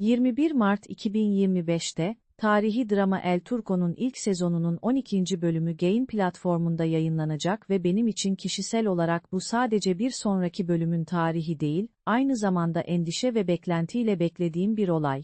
21 Mart 2025'te, tarihi drama El Turco'nun ilk sezonunun 12. bölümü Gain platformunda yayınlanacak ve benim için kişisel olarak bu sadece bir sonraki bölümün tarihi değil, aynı zamanda endişe ve beklentiyle beklediğim bir olay.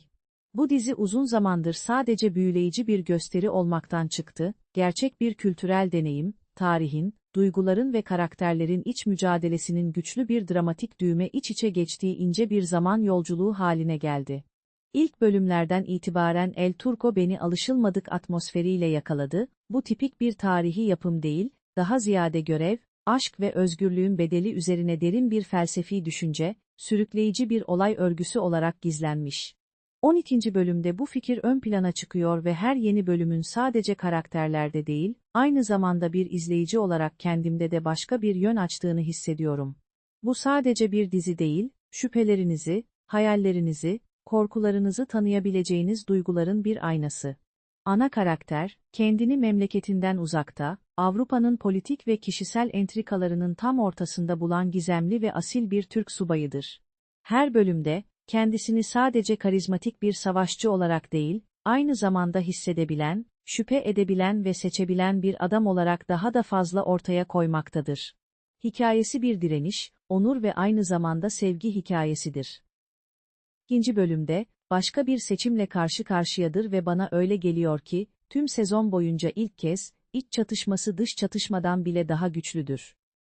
Bu dizi uzun zamandır sadece büyüleyici bir gösteri olmaktan çıktı, gerçek bir kültürel deneyim, tarihin, duyguların ve karakterlerin iç mücadelesinin güçlü bir dramatik düğme iç içe geçtiği ince bir zaman yolculuğu haline geldi. İlk bölümlerden itibaren El Turco beni alışılmadık atmosferiyle yakaladı, bu tipik bir tarihi yapım değil, daha ziyade görev, aşk ve özgürlüğün bedeli üzerine derin bir felsefi düşünce, sürükleyici bir olay örgüsü olarak gizlenmiş. 12. bölümde bu fikir ön plana çıkıyor ve her yeni bölümün sadece karakterlerde değil, aynı zamanda bir izleyici olarak kendimde de başka bir yön açtığını hissediyorum. Bu sadece bir dizi değil, şüphelerinizi, hayallerinizi, korkularınızı tanıyabileceğiniz duyguların bir aynası. Ana karakter, kendini memleketinden uzakta, Avrupa'nın politik ve kişisel entrikalarının tam ortasında bulan gizemli ve asil bir Türk subayıdır. Her bölümde, kendisini sadece karizmatik bir savaşçı olarak değil, aynı zamanda hissedebilen, şüphe edebilen ve seçebilen bir adam olarak daha da fazla ortaya koymaktadır. Hikayesi bir direniş, onur ve aynı zamanda sevgi hikayesidir. İkinci bölümde, başka bir seçimle karşı karşıyadır ve bana öyle geliyor ki, tüm sezon boyunca ilk kez, iç çatışması dış çatışmadan bile daha güçlüdür.